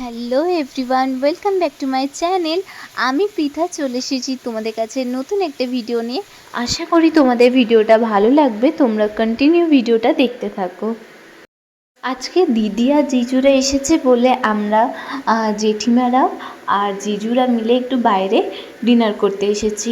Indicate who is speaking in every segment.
Speaker 1: Hello everyone welcome back to my channel আমি পৃথা চলে এসেছি তোমাদের কাছে নতুন একটা ভিডিও নিয়ে। আশা করি তোমাদের ভিডিওটা ভালো লাগবে। তোমরা কন্টিনিউ ভিডিওটা দেখতে থাকো। আজকে দিদি আর জিজুরা এসেছে বলে আমরা জেঠিমারা আর জিজুরা মিলে একটু বাইরে ডিনার করতে এসেছি।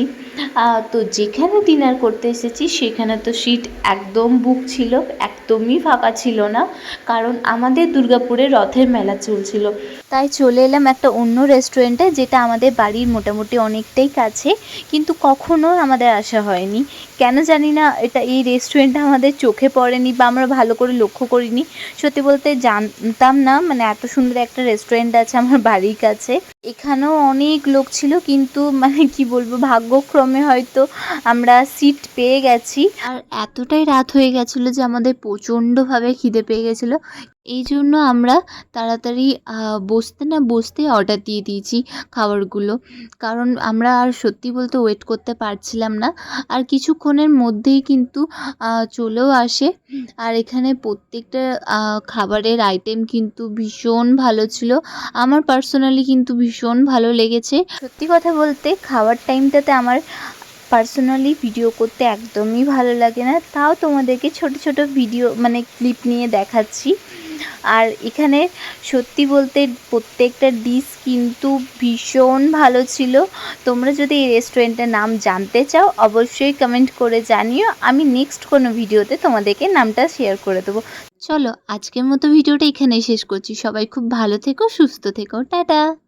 Speaker 1: তো যেখানে ডিনার করতে এসেছি, সেখানে তো সিট একদম বুক ছিল, একদমই ফাঁকা ছিল না, কারণ আমাদের দুর্গাপুরে রথের মেলা চলছিল। তাই চলে এলাম একটা অন্য রেস্টুরেন্টে যেটা আমাদের বাড়ির মোটামুটি অনেকটাই কাছে, কিন্তু কখনো আমাদের আসা হয়নি। কেন জানি না, এটা এই রেস্টুরেন্টটা আমাদের চোখে পড়েনি বা আমরা ভালো করে লক্ষ্য করিনি। সত্যি বলতে জানতাম না মানে এত সুন্দর একটা রেস্টুরেন্ট আছে আমার বাড়ির কাছে। এখানেও অনেক লোক ছিল, কিন্তু মানে কি বলব, ভাগ্যক্রমে হয়তো আমরা সিট পেয়ে গেছি। আর এতটাই রাত হয়ে গেছিল যে আমাদের প্রচণ্ডভাবে খিদে পেয়ে গেছিল। এই জন্য আমরা তাড়াতাড়ি বসতে না বসতে অর্ডার দিয়ে দিয়েছি খাবারগুলো। কারণ আমরা আর সত্যি বলতে ওয়েট করতে পারছিলাম না। আর কিছুক্ষণের মধ্যেই কিন্তু চলেও আসে। আর এখানে প্রত্যেকটা খাবারের আইটেম কিন্তু ভীষণ ভালো ছিল। আমার পার্সোনালি কিন্তু ভীষণ ভালো লেগেছে। সত্যি কথা বলতে খাওয়ার টাইমটাতে আমার পার্সোনালি ভিডিও করতে একদমই ভালো লাগে না। তাও তোমাদেরকে ছোট ছোট ভিডিও মানে ক্লিপ নিয়ে দেখাচ্ছি। আর এখানে সত্যি বলতে প্রত্যেকটা ডিশ কিন্তু ভীষণ ভালো ছিল। তোমরা যদি এই রেস্টুরেন্টের নাম জানতে চাও, অবশ্যই কমেন্ট করে জানিও। আমি নেক্সট কোনো ভিডিওতে তোমাদেরকে নামটা শেয়ার করে দেবো। চলো, আজকের মতো ভিডিওটা এখানেই শেষ করছি। সবাই খুব ভালো থেকো, সুস্থ থেকো। টাটা!